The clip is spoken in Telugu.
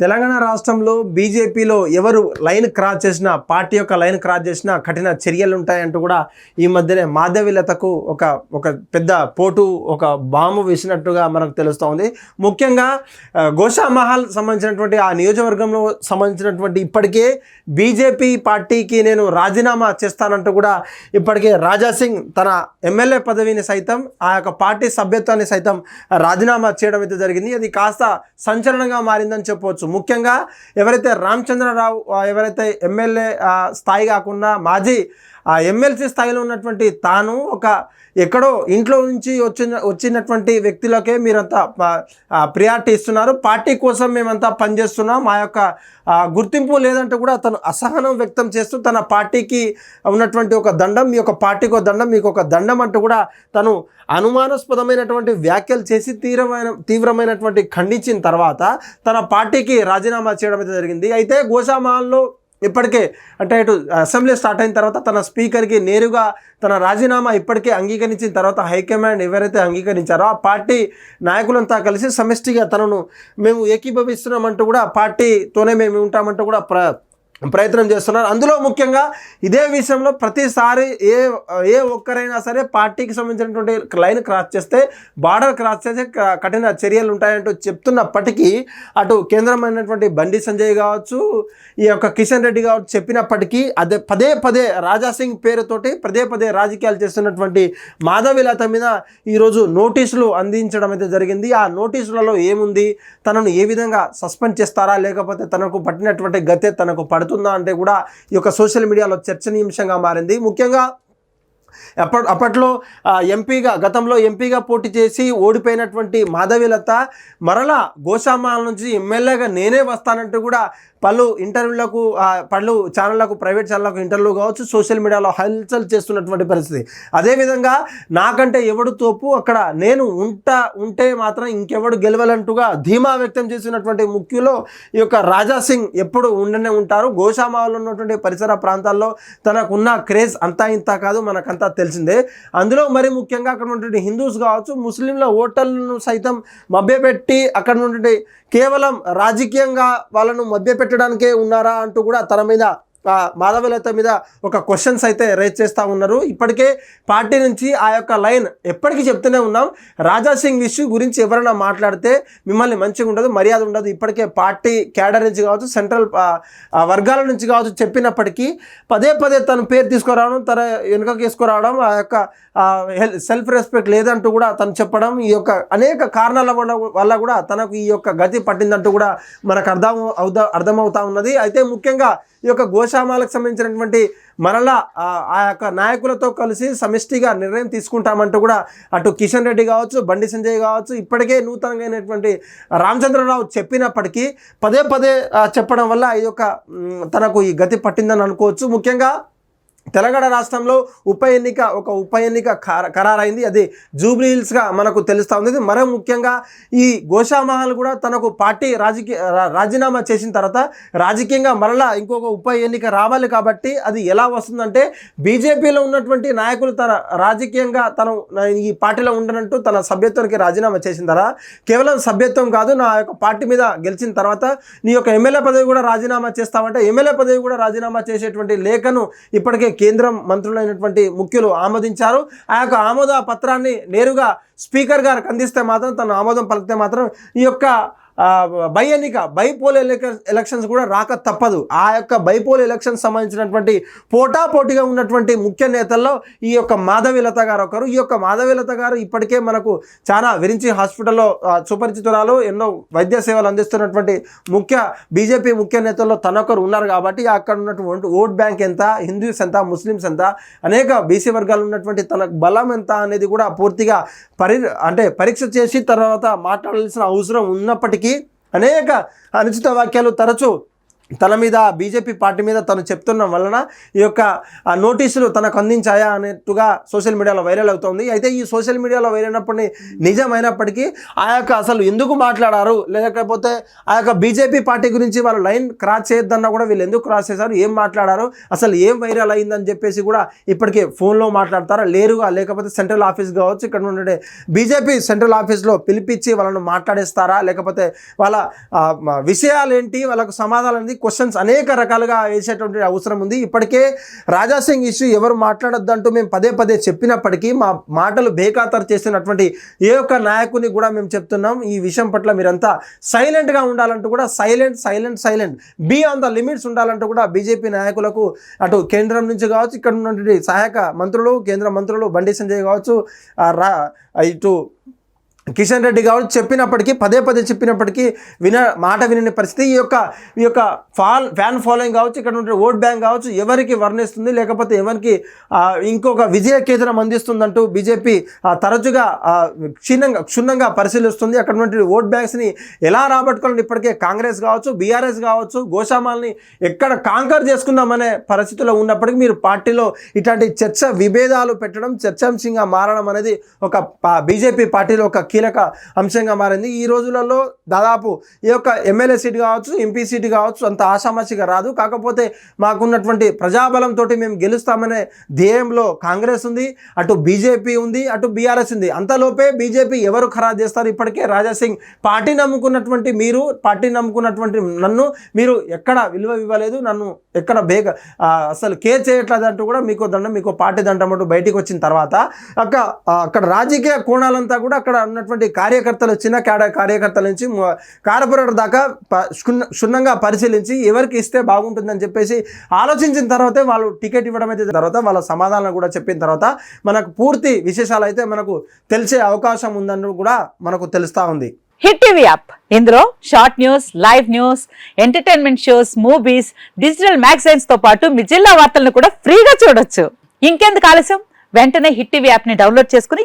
తెలంగాణ రాష్ట్రంలో బీజేపీలో ఎవరు లైన్ క్రాస్ చేసినా పార్టీ యొక్క లైన్ క్రాస్ చేసినా కఠిన చర్యలు ఉంటాయంటూ కూడా ఈ మధ్యనే మాధవిలతకు ఒక ఒక పెద్ద పోటు ఒక బాంబు వేసినట్టుగా మనకు తెలుస్తూ ఉంది. ముఖ్యంగా గోషామహల్ గోషా మహల్ సంబంధించినటువంటి ఆ నియోజకవర్గంలో సంబంధించినటువంటి ఇప్పటికే బీజేపీ పార్టీకి నేను రాజీనామా చేస్తానంటూ కూడా ఇప్పటికే రాజా సింగ్ తన ఎమ్మెల్యే పదవిని సైతం ఆ యొక్క పార్టీ సభ్యత్వాన్ని సైతం రాజీనామా చేయడం అయితే జరిగింది. అది కాస్త సంచలనంగా మారిందని చెప్పవచ్చు. ముఖ్యంగా ఎవరైతే రామచంద్రరావు ఎవరైతే ఎమ్మెల్యే స్థాయి కాకుండా మాజీ ఆ ఎమ్మెల్సీ స్థాయిలో ఉన్నటువంటి తాను ఒక ఎక్కడో ఇంట్లో నుంచి వచ్చిన వచ్చినటువంటి వ్యక్తులకే మీరంతా ప్రియారిటీ ఇస్తున్నారు. పార్టీ కోసం మేమంతా పనిచేస్తున్నాం. మా యొక్క గుర్తింపు లేదంటే కూడా తను అసహనం వ్యక్తం చేస్తూ తన పార్టీకి ఉన్నటువంటి ఒక దండం మీ యొక్క పార్టీకి ఒక దండం మీకు ఒక దండం అంటూ కూడా తను అనుమానాస్పదమైనటువంటి వ్యాఖ్యలు చేసి తీవ్రమైన తీవ్రమైనటువంటి ఖండించిన తర్వాత తన పార్టీకి రాజీనామా చేయడం అయితే జరిగింది. అయితే గోషామాల్లో ఇప్పటికే అంటే ఇటు అసెంబ్లీ స్టార్ట్ అయిన తర్వాత తన స్పీకర్కి నేరుగా తన రాజీనామా ఇప్పటికే అంగీకరించిన తర్వాత హైకమాండ్ ఎవరైతే అంగీకరించారో ఆ పార్టీ నాయకులంతా కలిసి సమిష్టిగా తనను మేము ఏకీభవిస్తున్నామంటూ కూడా పార్టీతోనే మేము ఉంటామంటూ కూడా ప్ర ప్రయత్నం చేస్తున్నారు. అందులో ముఖ్యంగా ఇదే విషయంలో ప్రతిసారి ఏ ఏ ఒక్కరైనా సరే పార్టీకి సంబంధించినటువంటి లైన్ క్రాస్ చేస్తే బార్డర్ క్రాస్ చేస్తే క- కఠిన చర్యలు ఉంటాయంటూ చెప్తున్నప్పటికీ అటు కేంద్రమైనటువంటి బండి సంజయ్ కావచ్చు ఈ యొక్క కిషన్ రెడ్డి కావచ్చు చెప్పినప్పటికీ అదే పదే పదే రాజా సింగ్ పేరుతోటి పదే పదే రాజకీయాలు చేస్తున్నటువంటి మాధవిలత మీద ఈరోజు నోటీసులు అందించడం అయితే జరిగింది. ఆ నోటీసులలో ఏముంది? తనను ఏ విధంగా సస్పెండ్ చేస్తారా? లేకపోతే తనకు పట్టినటువంటి గతే తనకు పడుతుంది? అంటే కూడా ఈ యొక్క సోషల్ మీడియాలో చర్చనీయాంశంగా మారింది. ముఖ్యంగా అప్పట్ అప్పట్లో ఎంపీగా గతంలో ఎంపీగా పోటీ చేసి ఓడిపోయినటువంటి మాధవిలత మరలా గోసామాల నుంచి ఎమ్మెల్యేగా నేనే వస్తానంటూ కూడా పలు ఇంటర్వ్యూలకు పళ్ళు పలు ఛానళ్ళకు ప్రైవేట్ ఛానళ్ళకు ఇంటర్వ్యూ కావచ్చు సోషల్ మీడియాలో హల్చల్ చేస్తున్నటువంటి పరిస్థితి. అదేవిధంగా నాకంటే ఎవడు తోపు అక్కడ నేను ఉంటా ఉంటే మాత్రం ఇంకెవడు గెలవలంటూగా ధీమా వ్యక్తం చేసినటువంటి ముఖ్యులో ఈ యొక్క రాజా సింగ్ ఎప్పుడు ఉండనే ఉంటారు. గోషామాలో ఉన్నటువంటి పరిసర ప్రాంతాల్లో తనకున్న క్రేజ్ అంతా ఇంత కాదు మనకంతా తెలిసిందే. అందులో మరి ముఖ్యంగా అక్కడ ఉన్నటువంటి హిందూస్ కావచ్చు ముస్లింల ఓటర్లను సైతం మభ్యపెట్టి అక్కడ ఉన్నటువంటి కేవలం రాజకీయంగా వాళ్ళను పెట్టడానికే ఉన్నారా అంటూ కూడా తన మీద మాధవలత మీద ఒక క్వశ్చన్స్ అయితే రేజ్ చేస్తూ ఉన్నారు. ఇప్పటికే పార్టీ నుంచి ఆ యొక్క లైన్ ఎప్పటికీ చెప్తూనే ఉన్నాం. రాజా సింగ్ ఇష్యూ గురించి ఎవరైనా మాట్లాడితే మిమ్మల్ని మంచిగా ఉండదు మర్యాద ఉండదు. ఇప్పటికే పార్టీ క్యాడర్ నుంచి కావచ్చు సెంట్రల్ వర్గాల నుంచి కావచ్చు చెప్పినప్పటికీ పదే పదే తన పేరు తీసుకురావడం తన వెనుకకు తీసుకురావడం ఆ యొక్క సెల్ఫ్ రెస్పెక్ట్ లేదంటూ కూడా తను చెప్పడం ఈ యొక్క అనేక కారణాల వల్ల కూడా తనకు ఈ యొక్క గతి పట్టిందంటూ కూడా మనకు అర్థం అవుతా అర్థమవుతా ఉన్నది. అయితే ముఖ్యంగా ఈ యొక్క గోశామాలకు సంబంధించినటువంటి మరలా ఆ యొక్క నాయకులతో కలిసి సమిష్టిగా నిర్ణయం తీసుకుంటామంటూ కూడా అటు కిషన్ రెడ్డి కావచ్చు బండి సంజయ్ కావచ్చు ఇప్పటికే నూతనంగా అయినటువంటి రామచంద్రరావు చెప్పినప్పటికీ పదే పదే చెప్పడం వల్ల ఈ యొక్క తనకు ఈ గతి పట్టిందని అనుకోవచ్చు. ముఖ్యంగా తెలంగాణ రాష్ట్రంలో ఉప ఎన్నిక ఒక ఉప ఎన్నిక ఖరారైంది. అది జూబ్లీహిల్స్గా మనకు తెలుస్తూ ఉంది. మరో ముఖ్యంగా ఈ గోషామహల్ కూడా తనకు పార్టీ రాజకీయ రాజీనామా చేసిన తర్వాత రాజకీయంగా మరలా ఇంకొక ఉప ఎన్నిక రావాలి కాబట్టి అది ఎలా వస్తుందంటే బీజేపీలో ఉన్నటువంటి నాయకులు తన రాజకీయంగా తను ఈ పార్టీలో ఉండనంటూ తన సభ్యత్వానికి రాజీనామా చేసిన తర్వాత కేవలం సభ్యత్వం కాదు నా యొక్క పార్టీ మీద గెలిచిన తర్వాత నీ యొక్క ఎమ్మెల్యే పదవి కూడా రాజీనామా చేస్తామంటే ఎమ్మెల్యే పదవి కూడా రాజీనామా చేసేటువంటి లేఖను ఇప్పటికే కేంద్రం మంత్రులైనటువంటి ముఖ్యులు ఆమోదించారు. ఆ యొక్క ఆమోద పత్రాన్ని నేరుగా స్పీకర్ గారికి అందిస్తే మాత్రం తను ఆమోదం పలికితే మాత్రం ఈ యొక్క బై ఎన్నిక బైపోల్ ఎలక ఎలక్షన్స్ కూడా రాక తప్పదు. ఆ యొక్క బైపోల్ ఎలక్షన్స్ సంబంధించినటువంటి పోటాపోటీగా ఉన్నటువంటి ముఖ్య నేతల్లో ఈ యొక్క మాధవీలత గారు ఒకరు. ఈ యొక్క మాధవీలత గారు ఇప్పటికే మనకు చాలా విరించి హాస్పిటల్లో సుపరిచితురాలు ఎన్నో వైద్య సేవలు అందిస్తున్నటువంటి ముఖ్య బీజేపీ ముఖ్య నేతల్లో తనొకరు ఉన్నారు కాబట్టి అక్కడ ఉన్నటువంటి ఓట్ బ్యాంక్ ఎంత హిందూస్ ఎంత ముస్లిమ్స్ ఎంత అనేక బీసీ వర్గాలు ఉన్నటువంటి తన బలం ఎంత అనేది కూడా పూర్తిగా పరి అంటే పరీక్ష చేసి తర్వాత మాట్లాడాల్సిన అవసరం ఉన్నప్పటికీ అనేక అనుచిత వాక్యాలు తరచూ తన మీద బీజేపీ పార్టీ మీద తను చెప్తున్న వలన ఈ యొక్క నోటీసులు తనకు అందించాయా అనేట్టుగా సోషల్ మీడియాలో వైరల్ అవుతోంది. అయితే ఈ సోషల్ మీడియాలో వైరల్ అయినప్పటి నిజమైనప్పటికీ ఆ యొక్క అసలు ఎందుకు మాట్లాడారు? లేకపోతే ఆ యొక్క బీజేపీ పార్టీ గురించి వాళ్ళు లైన్ క్రాస్ చేయొద్దన్నా కూడా వీళ్ళు ఎందుకు క్రాస్ చేశారు? ఏం మాట్లాడారు? అసలు ఏం వైరల్ అయిందని చెప్పేసి కూడా ఇప్పటికే ఫోన్లో మాట్లాడతారా? లేరుగా? లేకపోతే సెంట్రల్ ఆఫీస్ కావచ్చు ఇక్కడ ఉండే బీజేపీ సెంట్రల్ ఆఫీస్లో పిలిపించి వాళ్ళను మాట్లాడేస్తారా? లేకపోతే వాళ్ళ విషయాలు ఏంటి వాళ్ళకు సమాధానం అనేది క్వశ్చన్స్ అనేక రకాలుగా వేసేటువంటి అవసరం ఉంది. ఇప్పటికే రాజా సింగ్ ఇష్యూ ఎవరు మాట్లాడొద్దంటూ మేము పదే పదే చెప్పినప్పటికీ మా మాటలు బేఖాతరు చేసినటువంటి ఏ ఒక్క నాయకుని కూడా మేము చెప్తున్నాం. ఈ విషయం పట్ల మీరంతా సైలెంట్గా ఉండాలంటూ కూడా silent silent silent be on the limits ఉండాలంటూ కూడా బీజేపీ నాయకులకు అటు కేంద్రం నుంచి కావచ్చు ఇక్కడ ఉన్నటువంటి సహాయక మంత్రులు కేంద్ర మంత్రులు బండి సంజయ్ కావచ్చు రా ఇటు కిషన్ రెడ్డి కావచ్చు చెప్పినప్పటికీ పదే పదే చెప్పినప్పటికీ విన మాట వినని పరిస్థితి. ఈ యొక్క ఈ యొక్క ఫాల్ ఫ్యాన్ ఫాలోయింగ్ కావచ్చు ఇక్కడ ఉండే ఓట్ బ్యాంక్ కావచ్చు ఎవరికి వర్ణిస్తుంది లేకపోతే ఎవరికి ఇంకొక విజయ కేంద్రం అందిస్తుందంటూ బీజేపీ తరచుగా క్షుణ్ణంగా క్షీణంగా క్షుణ్ణంగా పరిశీలిస్తుంది. అక్కడ ఉన్నటువంటి ఓట్ బ్యాంక్స్ని ఎలా రాబట్టుకోవాలని ఇప్పటికే కాంగ్రెస్ కావచ్చు బీఆర్ఎస్ కావచ్చు గోశామాల్ని ఎక్కడ కాంకర్ చేసుకుందామనే పరిస్థితిలో ఉన్నప్పటికీ మీరు పార్టీలో ఇట్లాంటి చర్చ విభేదాలు పెట్టడం చర్చాంశంగా మారడం అనేది ఒక బీజేపీ పార్టీలో ఒక కీలక అంశంగా మారింది. ఈ రోజులలో దాదాపు ఈ యొక్క ఎమ్మెల్యే సీట్ కావచ్చు ఎంపీ సీట్ కావచ్చు అంత ఆశామాషిగా రాదు. కాకపోతే మాకున్నటువంటి ప్రజాబలంతో మేము గెలుస్తామనే ధ్యేయంలో కాంగ్రెస్ ఉంది అటు బీజేపీ ఉంది అటు బీఆర్ఎస్ ఉంది. అంతలోపే బీజేపీ ఎవరు ఖరారు చేస్తారు? ఇప్పటికే రాజా సింగ్ పార్టీ నమ్ముకున్నటువంటి మీరు పార్టీ నమ్ముకున్నటువంటి నన్ను మీరు ఎక్కడ విలువ ఇవ్వలేదు నన్ను ఎక్కడ బేగ అసలు కేర్ చేయట్లేదు అంటూ కూడా మీకు దండం మీకు పార్టీ దండం అంటూ బయటికి వచ్చిన తర్వాత అక్క అక్కడ రాజకీయ కోణాలంతా కూడా అక్కడ ఉన్నటువంటి కార్యకర్తలు చిన్న క్యాడ కార్యకర్తల నుంచి కార్పొరేటర్ దాకా క్షుణ్ణంగా పరిశీలించి ఎవరికి ఇస్తే బాగుంటుందని చెప్పేసి ఆలోచించిన తర్వాతే వాళ్ళు టికెట్ ఇవ్వడం అయితే తర్వాత వాళ్ళ సమాధానం కూడా చెప్పిన తర్వాత మనకు పూర్తి విశేషాలు అయితే మనకు తెలిసే అవకాశం ఉందని కూడా మనకు తెలుస్తూ ఉంది. Hit TV app. ఇందులో short news live news entertainment shows movies digital మ్యాగజైన్స్తో పాటు మీ జిల్లా వార్తలను కూడా ఫ్రీగా చూడొచ్చు. ఇంకెందుకు ఆలస్యం? వెంటనే హిట్ టీవీ యాప్ని డౌన్లోడ్ చేసుకుని